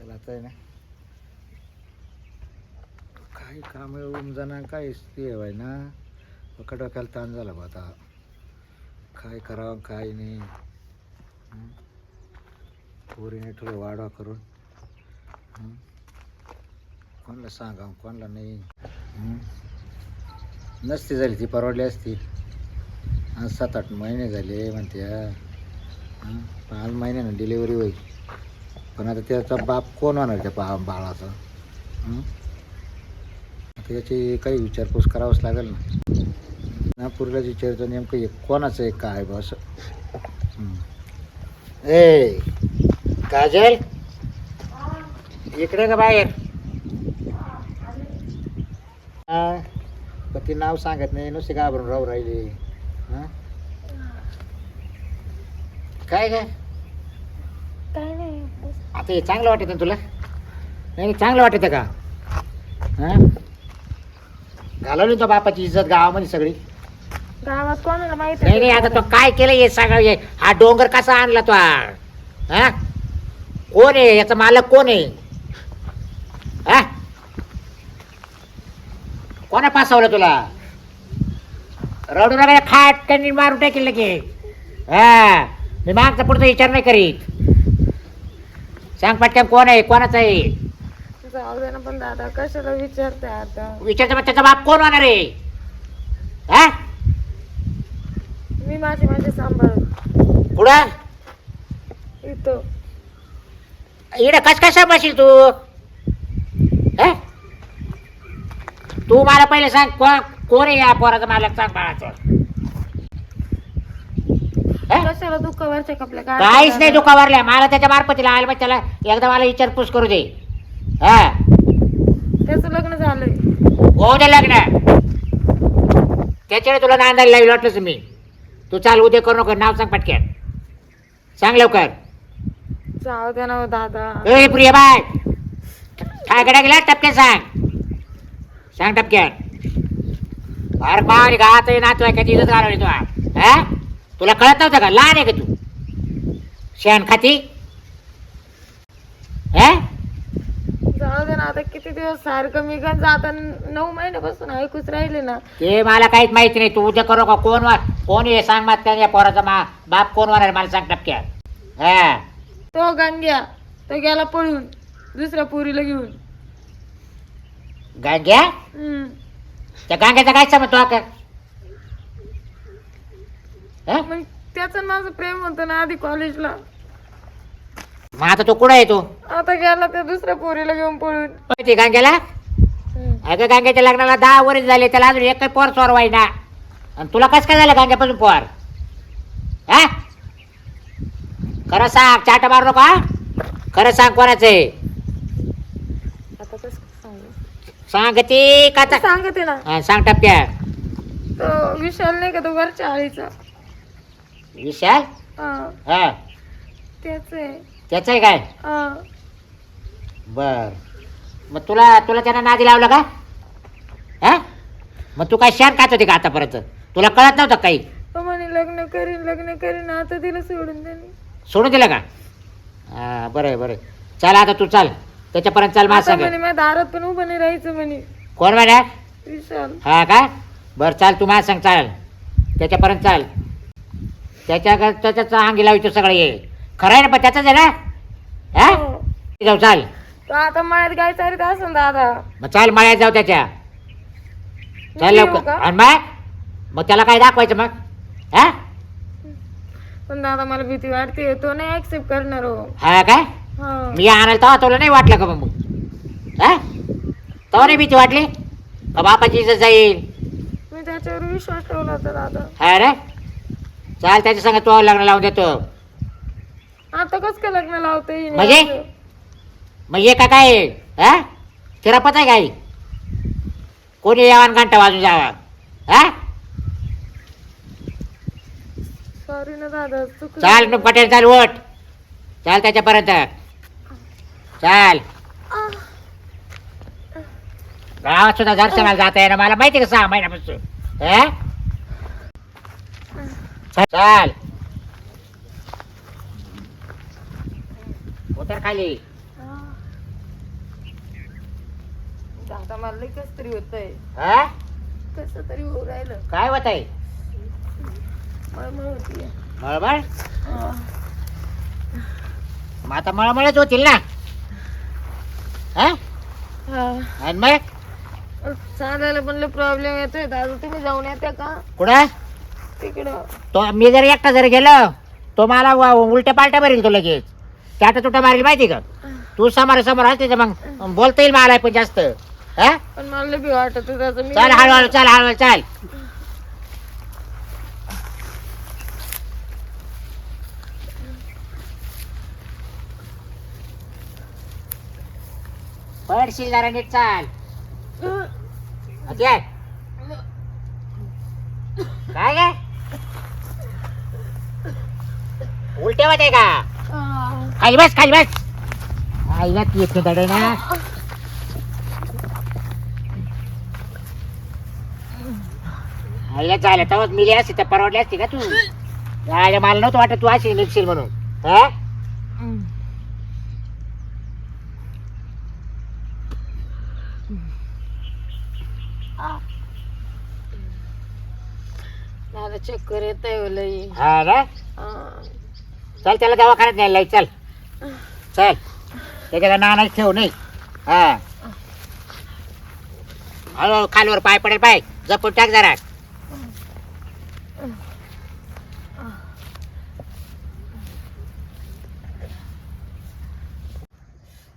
चला आता ना. काही काम येऊन जाणार काय ते व्हाय ना? पकड डोक्याला ताण झाला बा आता. काय करावं काय नाही. पोरीने थोडं वाढवा करून. कोणला कोणाला सांगा कोणाला नाही. नसती झाली ती परवडली असती. आज सात आठ महिने झाले म्हणते हं? आज महिन्यानं डिलिव्हरी होईल. पण आता त्याचा बाप कोण होणार त्या बा बाळाचा? आता याची काही विचारपूस करावंच लागेल ना. नागपूरलाच विचारतो नेमकं एक कोणाचं आहे काय बस असं. ए काजल? इकडे का बाहेर? पण ती नाव सांगत नाही नुसते घाबरून राहू राहिले. काय काय काय नाही. आता हे चांगलं वाटत ना तुला? नाही चांगलं वाटत का? हां? घालवली तो बापाची इज्जत गावामध्ये सगळी? गावात कोणाला माहीत? नाही नाही आता तो काय केलं हे सगळं हे हा डोंगर कसा आणला तो हा? कोण आहे? याचा मालक कोण आहे? हा? कोणा पासवलं तुला? रडू नका खाट कणी मारून टाकेल की हा? मी मागचा पुढचा विचार नाही करीत. सांग पटकन कोण आहे कोणाचं आहे? जाऊ दे ना पण दादा कशाला विचारते आता? विचारतो मग त्याचा बाप कोण होणार आहे? हा? मी माझे माझे सांभाळ. पुढं इथं. इकडे कस कशा बसील तू? हे? तू मला पहिले सांग को- कोण आहे या पोराचं मालक सांग बाळाचं? काहीच नाही दुखावरल्या मला त्याच्या मार्फतीला आलं पाहिजे. त्याला एकदा मला विचारपूस करू दे. हा. त्याचं लग्न झालंय. हो दे लग्न. त्याच्याने तुला नांदायला लावलं वाटलंच मी. तू चाल उद्या करू नको. नाव सांग पटक्यान सांग लवकर. जाऊ दे ना हो दादा. ए प्रिय बाय. ठाकड्या गेला टपक्यात सांग. सांग टपक्यात. अरे बाहेर गात नातू आहे कधी इथंच घालवली तू हा? तुला कळत नव्हतं का? लहान आहे का तू? शेण खाती? हा? जाऊ दे ना आता किती दिवस सारखं मी गण जाता नऊ महिन्यापासून ऐकूच राहिले ना. ते मला काहीच माहिती नाही. तू उद्या करू का? कोण वा कोण आहे सांग मग त्या पोराचा मा बाप कोण होणार मला सांग टपक्यात. हा. तो गंग्या. तो गेला पळून. दुसऱ्या पुरीला घेऊन. गांग्या? हम्म. त्या गांग्याचा काय समजतो का हा? मग त्याचं माझं प्रेम होतं ना आधी कॉलेजला मग आता तू कुठं आहे तू? आता गेला त्या दुसऱ्या पोरीला घेऊन पळून. ते गांग्याला? अगं गांग्याच्या लग्नाला दहा वर्ष झाले त्याला अजून एक काही पोर सोर ना आणि तुला कसं काय झालं गांग्यापासून पोर? हा? खरं सांग चाटा मारू नका खरं सांग कोणाचं आहे? आता कसं सांगू? सांग ती का सांगते ना. हा, सांग टप्प्या तो विशाल नाही का तो वरच्या आळीचा? विशाल? हा. हा. तेच आहे. त्याचं आहे काय? बर. मग तुला तुला त्यानं नादी लावलं का? हा? मग तू काय शान खात होती का आतापर्यंत? तुला कळत नव्हतं काही? तो म्हणे लग्न करीन लग्न करीन आता तिला सोडून त्यांनी सोडून दिलं का? हा बरं आहे बरं आहे. चल आता तू चाल. त्याच्यापर्यंत चाल आता सांग. म्हणे माझ्या दारात पण उभं नाही राहायचं म्हणे. कोण म्हणा? विशाल. हा का? बरं चाल तू माझं सांग चाल. त्याच्यापर्यंत चाल. त्याच्या त्याच्याच अंगी लावायचं सगळं. ये खरं आहे ना पण त्याचंच आहे ना? हा? हो. जाऊ चाल. तो आता मळ्यात गाय चारीत असेल दादा. मग चाल मळ्यात जाऊ त्याच्या. चाल येऊ लवकर का? आणि मग? मग त्याला काय दाखवायचं मग? हा? पण दादा मला भीती वाटते. तो नाही ऍक्सेप्ट करणार हो. हा काय हा. मी आणायला तेव्हा तुला नाही वाटलं का मग? हा? तेव्हा नाही भीती वाटली? का बापाची इज्जत जाईल? मी त्याच्यावर विश्वास ठेवला होता दादा. हा रे? चाल त्याच्या संग तो लग्न लावून देतो. आता कस काय लग्न लावता म्हणजे? मग ये का काय? हा? चिरापत आहे काय कोणी यावान घंटा वाजून जावा. हा? सॉरी ना दादा चाल न पटेल चाल ओट चाल त्याच्यापर्यंत. चाल. गावात सुद्धा दर्शनाला जाता येणार मला माहिती आहे का सहा महिन्यापासून? हा? चाल. उतर खाली. मला लई कस तरी होतंय. हा? कस तरी होऊ राहिलं. काय होत आहे मळमळ होतीये. मळमळ. मग आता मळमळच होतील ना? हा. आणि मग? चालायला पण प्रॉब्लेम येतोय. दादा तुम्ही जाऊन येते का? कुठं? तिकडं. तो मी जर एकटा जर गेलो तो मला व- उलट्या पालट्या मारेल तो लगेच. चाटा तुटा मारेल माहिती का? तू समोर समोर असते तर मग बोलता येईल मला पण जास्त. हा? पण मला भीती वाटत होती त्याचं मी चाल हळूहळू चाल हळूहळू चाल. पडशील जरा नीट चाल. काय काय उलटे होते का? खाली बस खाली बस. आईला ती येते दडे ना आईला चालेल तेव्हा मिली असते तर परवडली असती का तू? आईला मला नव्हतं वाटत तू अशी निघशील म्हणून. हा? चक्कर येत आहे लई. हा ना? हा. चल त्याला दवाखान्यात न्यायला लाव, चल. चल. त्याच्या नाना ठेव नाही हा. हळूहळू खालीवर पाय पडेल पाय. जपून टाक जरा.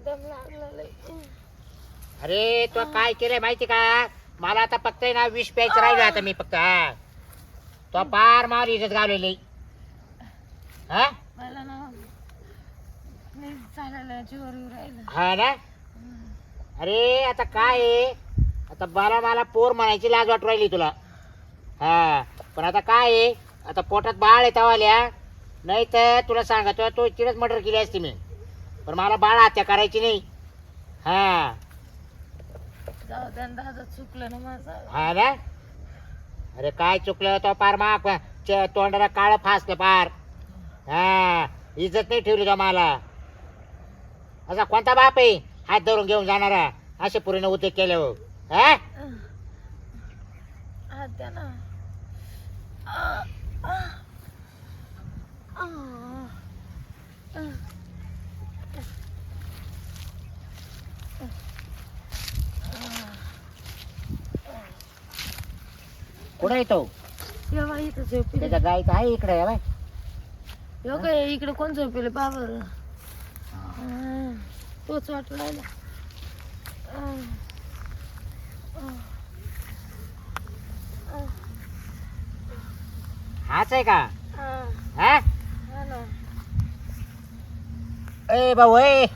दम लागला लई. अरे तो काय केलंय माहिती का? मला आता फक्त आहे ना विष प्यायचं राहिलं आता मी फक्त हा. तो पार मार इज्जत घालवली हा? मला ना नाही चालायला जीवर येऊ राहिलं. हा ना? अरे आता काय आहे? आता मला मला पोर म्हणायची लाज वाटू राहिली तुला. हा पण आता काय आहे? आता पोटात बाळ आहे तवाल्या. नाही तर तुला सांगतो तो चिडच मर्डर केली असती मी. पण मला बाळ हत्या करायची नाही. हा. जाऊ द्या ना दादा चुकलं ना माझं. हा ना? अरे काय चुकलं तो पार मा च- तोंडाला काळ फासलं पार. हा इज्जत नाही ठेवली का मला. असा कोणता बाप आहे? हात धरून घेऊन जाणारा. असे पुरीने उद्योग केले हो. हा? ना आ, आ, आ, आ. कुठे येतो तेव्हा इथं झोपेल. त्याच्या गाईत आहे इकडे बाय काय इकडे कोण झोपेल? बाबर तोच वाटू राहिला. हाच आहे का? हा. ए भाऊ ए.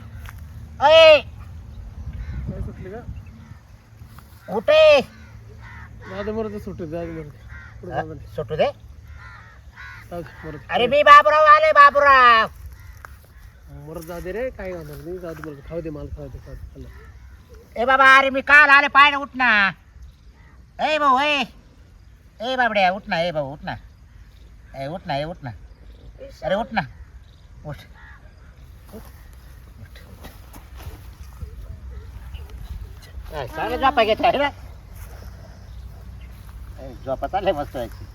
ए. उठे. सुटू हा, सुटू दे? मरत अरे मी बाबूराव आले बाबूराव. जाऊ दे रे काय होणार नाही जाऊ दे खाऊ दे मला खाऊ दे खाऊ दे. ए बाबा अरे मी काल आले पाय उठ ना. ए भाऊ ए. ए बाबड्या उठ ना ए भाऊ उठ ना. ए उठ ना ए उठ ना. अरे उठ ना. उठ. झोपा घेत आहे ना झोपा चाललंय मस्त व्हायची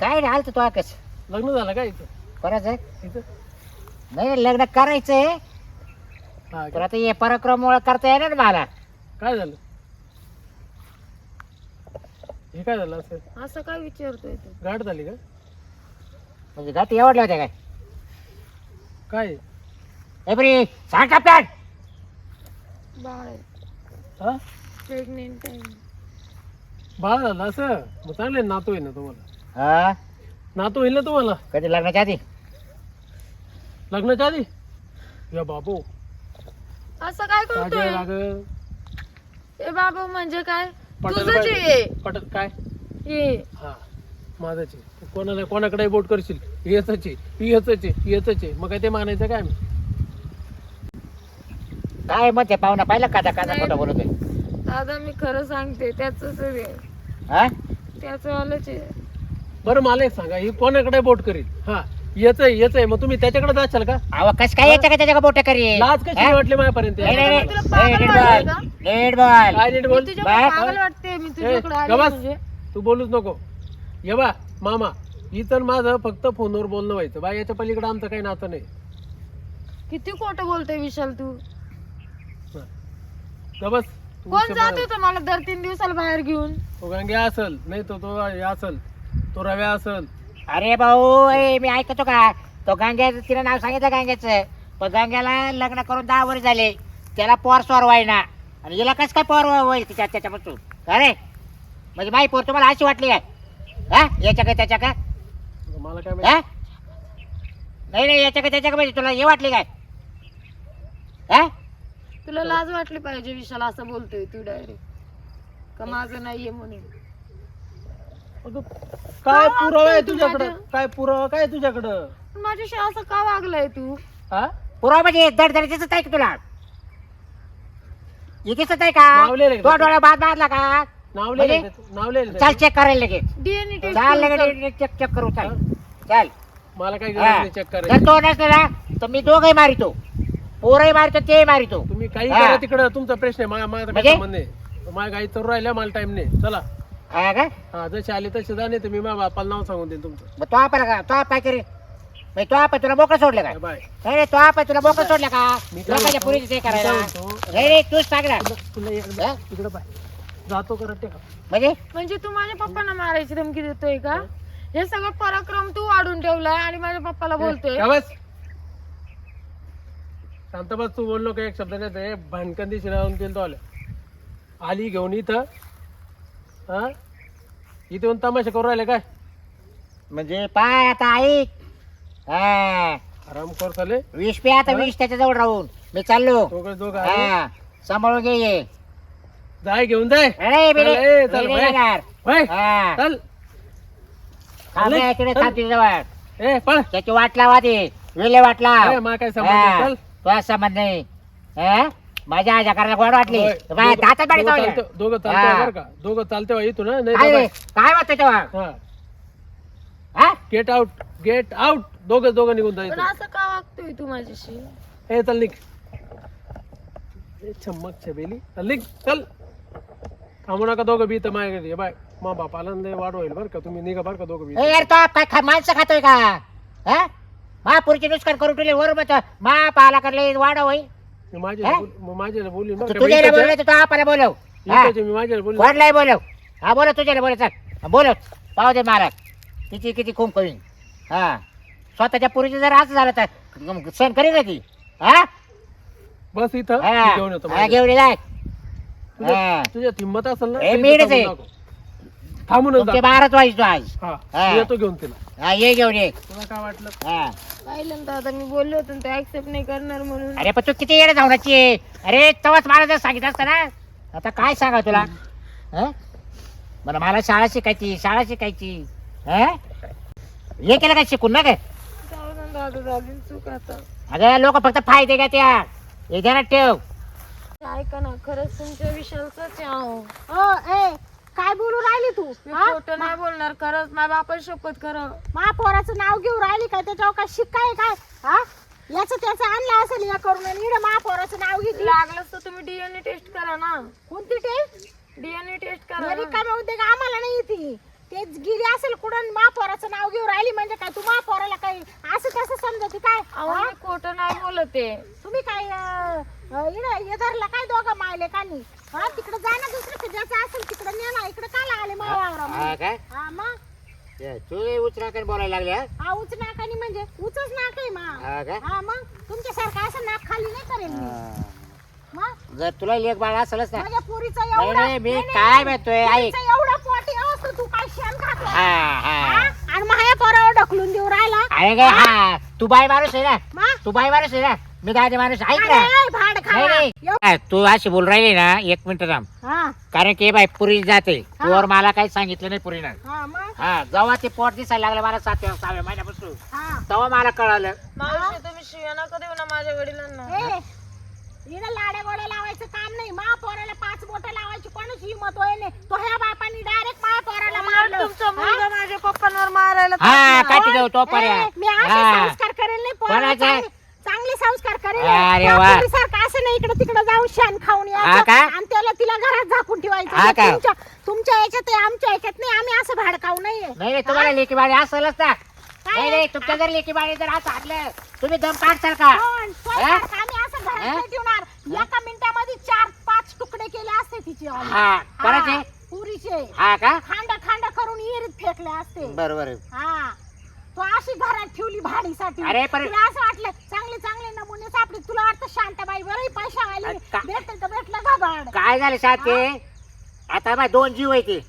काय नाही आलं तू आकस लग्न झालं का इथं? करायचं इथं? नाही लग्न करायचंय. हा पण का? आता हे पराक्रम करता येणार ना मला. काय झालं? हे काय झालं असं? असं काय विचारतोय तू? गाठ झाली का? म्हणजे घाटी एवढल्या होत्या काय? काय? ए बरी सांग का प्लॅन बाळ हा? प्रेग्नेंट आहे. बाळ झालं असं. मग चांगले नातू आहे ना तुम्हाला. हा? नातू होईल ना तुम्हाला? कधी? लग्नाच्या आधी? लग्नाच्या आधी? या बाबू. असं काय काय करतोय? लाग ए बाबा म्हणजे काय? तुझंच आहे. पटत काय? ये. हा माझाच आहे. तू कोणाला कोणाकडे बोट करशील? येतच आहे येतच आहे येतच आहे. मग काय ते मानायचं काय मी काय म्हणते पाहुणा? पाहिलं कादा कादा नाही. खोटं बोलतोय? दादा मी खरं सांगते त्याच आहे हा? त्याच वालच आहे. बरं मला एक सांगा ही कोणाकडे बोट करील? हा येच आहे येच आहे. मग तुम्ही त्याच्याकडे जाशाल का? अहो कस काय याच्या का त्याच्या बोट करी लाज कशी नाही वाटली माझ्यापर्यंत? नाही तुला पागल का? बोल. काय नीट मी बोल तुझ्याकडे बाय. पागल वाटते मी ए, तुझ्याकडे आली गबास. म्हणजे. तू बोलूच नको. ये बा मामा इतर माझं फक्त फोनवर बोलणं व्हायचं. बा याच्या पलीकडे आमचं काही नातं नाही. किती खोटं बोलतोय विशाल तू? का बस तू कोण जात. होतं मला दर तीन दिवसाला बाहेर घेऊन? तो गंग्या असल नाही तो तो हे असल तो रव्या असल. अरे भाऊ ए मी ऐकतो का? तो गांग्या तिला नाव सांगितलं गांग्याचं. पण गांग्याला लग्न करून दहा वर्ष झाले. त्याला पोर स्वर व्हायना. आणि हिला कस काय पोर होईल तिच्या त्याच्यापासून? अरे म्हणजे माही पोर तुम्हाला अशी वाटली काय? हा? याच्या का त्याच्या का मला काय माहिती? हा? नाही नाही याच्या का त्याच्या का म्हणजे तुला हे वाटली काय? हा? तुला लाज वाटली पाहिजे विशाल असं बोलतोय तू डायरेक्ट का माझं नाहीये म्हणून? अगं, काय पुरावा आहे तुझ्याकडं? काय पुरावा काय आहे तुझ्याकडं? पण माझ्याशी असं का वागलाय तू? हा? पुरावा म्हणजे दड दड दिसत आहे का तुला? हे दिसत आहे का? नावलेलं आहे का? तो डोळा बाद बांधला का? नाव म्हणजे? लिहिलंय त्याचं, नाव लिहिलंय चाल त्याचं. चेक करायला लगेच डीएनए चाल टेस्ट लगेच चेक चेक करू चाल. चाल. मला काही गरज हा. नाही चेक जर करायची तो नसला ना तर मी दोघही मारितो. पोरही मारितो ते मारितो. तुम्ही काही हा. करा तिकडं तुमचा प्रश्न आहे मा- माझा म्हणजे? काही संबंध नाही. माझ्या गाई चरू राहिल्या मला टाइम नाही. चला. हा का? हा जसे आले तसे जा नाही तर मी माझ्या बापाला नाव सांगून देईन तुमचं. मग तो आपण का? तो आप काय करी मग तो आप तुला मोकळं सोडलं का? बाय. नाही नाही, तो आप तुला मोकळं सोडलं का? मी काय लोकांच्या म्हणतो? पुरीचं ते मी करायला म्हणतो? नाही तूच सांग ना तुला- तुला एकदा हा? इकडं बाय जातो करत का? म्हणजे? म्हणजे तू माझ्या पप्पांना मारायची धमकी देतोय का? हे सगळं पराक्रम तू वाढून ठेवलाय आणि माझ्या पप्पाला बोलतोय. का बस शांत बस तू बोललो का एक शब्द नाही ते भानकंदी शिरावून केलं तो आलं. आली घेऊन इथं. हा? इथे येऊन तमाशा करू राहिले काय? म्हणजे पाय आता ऐक. हा. आराम कर चाले विष पे आता विष त्याच्याजवळ राहून. मी चाललो. दोघं दोघं आले. हा. सांभाळून घे ये. जाय घेऊन जाय. चल, नाही- ए, चल, नाही बाय. येणार. होय हा. चल. थांब रे, इकडे थांब तिच्याजवळ. ए पळ. त्याची वाट लावा ते. वेळे वाट लाव. ए, मा काय संबंध? हा. नाही. हा? माझ्या आजा करायला गोड वाटली. होय. बाय, दोघं- दातात बाडी दोघं चावल्या. चालतं- दोघं चालते हा. बरं का. दोघं चालते इथून? नाही काय रे? तर काय वाटतं तेव्हा? हा. हा? गेट आउट गेट आउट दोघं दोघं निघून पण जायचं असं का वागतोय तू माझ्याशी? ए चल निघ. ए, चम्मक छबेली. चल निघ. चल. थांबू नका दोघं बी तर माझ्या घरी ये बाय. मा बापाला लय वाढ होईल बरं का. तुम्ही निघा बरं का दोघं बी ए, यार तो काय खा- माणसं खातोय का? हा? महापुरीची नुसकान करून ठेवली वर मग मा पाला करले वाढ होई मी माझ्याला? बोल- मग माझ्याला बोलीन तू बरं का तुझ्याला मी बोलले तर तो आपाला बोलव हा. मी माझ्याला कोणलाही बोलव हा बोलव तुझ्याला बोलव चल हा, बोलव पाहू दे महाराज किती किती खूप कमी हा स्वतःच्या पुरीचं जर असं झालं तर सण करील ना ती हा बस इथं हा. घेऊन येतो हा, माझ्याला. घेऊन ये जाय तुझ्या हा. हिंमत असेल ना ए, तर इथं मीच आहे. थांबून दाखव. थांबूनच तुमचे दाखव. बाराच आज हा हा. येतो घेऊन तिला हा ये घेऊन ये तुला काय वाटलं हा पाहिलं ना आता मी बोललो होतो ना, ते ऍक्सेप्ट नाही करणार म्हणून अरे पण तू किती येणं धावण्याची आहे? अरे तेव्हाच मला जर सांगितलं असतं ना आता काय सांगा तुला हं? मला मला शाळा शिकायची शाळा शिकायची हं? हे केलं काय शिकून ना काय जाऊ दे ना दादा झाली चूक आता अगं लोक फक्त फायदे का त्या हे ध्यानात ठेव ऐका ना खरंच तुमच्या विशालच आहे अहो. ए काय बोलू राहिली तू? मी हा? खोटं नाही बोलणार खरंच माझ्या बापा शपथ खरं. महापौराचं नाव घेऊन राहिली काय? त्याच्यावर काय शिकाय काय? हा? याच त्याचं आणलं असेल या करून आणि इकडे महापौराचं नाव घेतली. लागलंच तर तुम्ही डीएनए टेस्ट करा ना. कोणती टेस्ट डीएनए टेस्ट करा ना. रिकाम्या उद्योग आम्हाला नाही ती तेच गिरी असेल कुठं महापौराचं नाव घेऊन राहिली म्हणजे काय? तू महापौराला काय असं कसं समजते काय? अहो हा? मी खोटं नाही बोलत आहे. तुम्ही काय हे धरलं काय दोघं मायले कानी? हा तिकडे जा ना दुसरं ज्याचं असेल तिकडे ने ना इकडे का लागले हा मावावरा काय? हा मग? ये, तू उचरा काय बोलायला लागले हं? हा उच नाकानी म्हणजे उचच नाक आहे मा. हा काय? हा मग? तुमच्यासारखं असं नाक खाली नाही करेल मी. हा. मग? जर तुला लेख बाळ असलच ना. माझ्या पोरीचा नाही एवढा नाही मी काय म्हणतोय ऐक. पोरीचा एवढा पोटी असतो तू काय शेण हा हा. आणि माझ्या पोरावर ढकलून देऊ राहिला. अरे काय हा? तू बाई माणूस आहे ना? मा तू बाई माणूस आहे ना? मी दादी माणूस ऐक अरे, ना नाही हा, तू अशी बोल राहिली ना एक मिनिट थांब. हा. कारण की बाई पुरी जाते. हा. तूवर मला काही सांगितलं नाही पुरीनं. हा मग? हा जेव्हा ते पोट दिसायला लागलं मला सातव्या सहाव्या महिन्यापासून हा. तेव्हा मला कळालं. मावशी तुम्ही शिव्या नका देऊ ना माझ्या वडिलांना. ए इकडे लाड्या गोड्या लावायचं काम नाही मा पोराला पाच बोटं लावायची कोणाची हिंमत होय नाही तो ह्या बापानी डायरेक्ट मा पोराला मारलं तुमचा मुलगा माझ्या पप्पांवर मारायला हा. काठी देऊ तो ए, पर्यंत मी असे हा. संस्कार करेल नाही पोराला कोणाचे? चांगले- चांगले संस्कार करेल अरे वा. सारखं असं नाही इकडे तिकडे जाऊन शान खाऊन हा यायचं का? आणि त्याला तिला घरात झाकून ठेवायचं हा हे का? तुमच्या तुमच्या याच्यात आहे आमच्या याच्यात नाही आम्ही असं भाडकाऊ नाहीये नाही नाही तुम्हाला लेकी बाळी असलच ना? नाही नाही तुमच्या जर लेकी बाळी जर असं आणलं तुम्ही दम काढसाल का? स्वयंपाक आम्ही असं घरात हा? नाही ठेवणार. एका मिनिटामध्ये चार पाच तुकडे केले असते तिचे आम्ही. हा हा, पुरीचे. हा का? खांड खांड करून इरीत फेकले असते. बरोबर हा. तो अशी घरात ठेवली भाडीसाठी. अरे, पण- तुला असं वाटलं चांगले चांगले नमुने सापडे तुला वाटतं शांताबाई बरं पैसा आले. अरे, का- भेटलं तर भेटलं घाबाड काय झालं ते? आता बा दोन जीव आहे ते.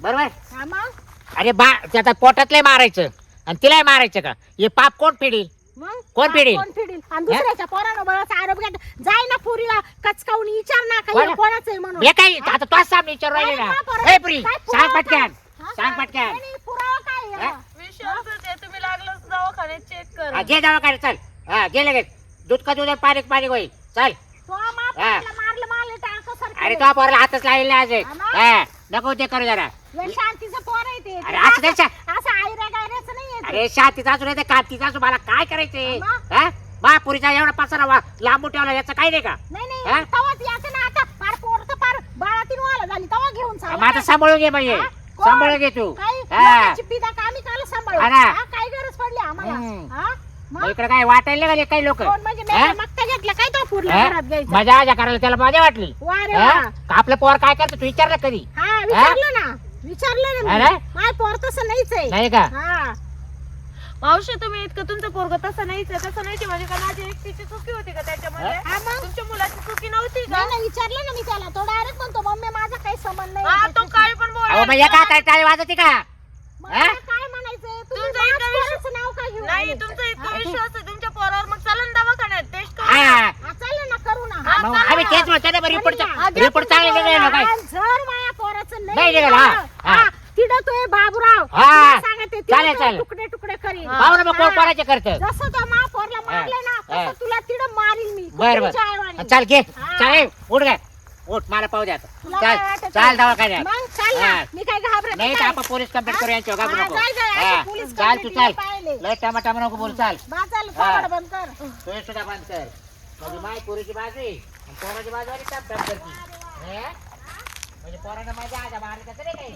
बरोबर? हा मग? अरे बा ते आता पोटातले मारायचं. आणि तिलाही मारायचं का हे पाप कोण फेडील मग कोण पिडील? कोण पिडील आणि दुसऱ्याच्या पोरानं बळाचा आरोप घेत जाय ना पुरीला कचकावून विचार ना कोण? कोणाचं आहे म्हणून हे काय आता तोच सामने विचार राहिले काय ना प्री सांग पुरावा पटकन काय? हा, सांग काय? पटकन नाही, नाही, पुरावा काय आहे? हा? विश्वासच आहे तुम्ही लागलं दवाखान्यात चेक हा, कर घे जावा काय चल हा घे लगेच दूध का दूध पाणी पाणी होईल चल तो हा. मारलं मारलं. अरे तो पोराला हातच लागलेला आज हा ना? हा नको ते करू जरा हे शांतीचं पोर आहे ते अरे असं नाही शा- असं आयऱ्या गायऱ्याचं नाही अरे शांतीचा असू नाही कांतीचा असू मला काय करायचंय अम्मा? हा महापुरीचा एवढा पसारा वा- लांबून ठेवला याचं काय नाही का नाही हा? नाही तवाच याचं ना आता पोर वाला झाली तवा घेऊन. मग आता सांभाळून घे म्हणजे हा? कोण? सांभाळून घे तू काही हा लोकांची पिता का आम्ही काल सांभाळू हा ना. हा, काय गरज पडली आम्हाला हम्म. हा? मग? मग इकडे काय वाटायला काही लोक कोण म्हणजे मी मागता घेतला काय तो पुरला घरात घ्यायचा मजा आजा करायला त्याला मजा वाटली वा रे हा? वा. का आपलं पोर काय करतो तू विचारलं कधी हा विचारलं ना विचारलं ना मी. ना? माय पोर तसं नाहीच आहे नाही का हा मावशी तुम्ही इतकं तुमचं पोरग तसं आहे तसं आहे. म्हणजे का माझी एकटीची चुकी होती का त्याच्यामध्ये हा मग तुमच्या मुलाची चुकी नव्हती का नाही विचारलं ना मी त्याला तो डायरेक्ट म्हणतो मम्मी माझा काही संबंध नाही हा तो त्याच्याशी." काय पण अहो मग बोला एका टाळी का मग हा? मला काय म्हणायचंय तुम्ही तुमचं माझ्या इतकं विश्वास- पोराचं नाव काय घेऊन नाही आले? तुमचा इतका विश्वास आहे तुमच्या पोरावर मग चला ना दवाखान्यात टेस्ट करू हा हा, चालेल ना करू ना हा, मग चला आम्ही ना. तेच म्हणतो ना रिपोर्ट रिपोर्ट चांगले. काय जर माझ्या पोराचं नाही नाही निघालं, हा, निघालं, हा. हा, तिथं तो आहे बाबूराव हा. तुला चालेल, तो चालेल. तुकडे तुकडे करीन पाहू ना मग कोण हा. कोणाचे करत जसं तो मा पोरला मारलं ना हा. तसं तुला तिथं मारील मी बर बर आईवाणी. चाल घे हा. चालेल उठ गे उठ मला पाहू द्या. तुला काय चाल वाटतं? चाल दवाखान्यात मग चाल ना हा. मी काय घाबरत नाही तर काय? आपण पोलीस कंप्लेंट करू यांच्यावर घाबरू हा, नको जाय, जाय, हा. अशी पोलीस चाल तू complaint चाल पाहिले. लय टमाटा नको बोल चाल बा, चाल हा. थोबाड बंद कर तू सुद्धा बंद कर म्हणजे माय पोरीची बाजू आहे आणि पोराची बाजू आणि टप टप करती हे? म्हणजे पोरानं माझ्या आजा मारली कसं नाही काही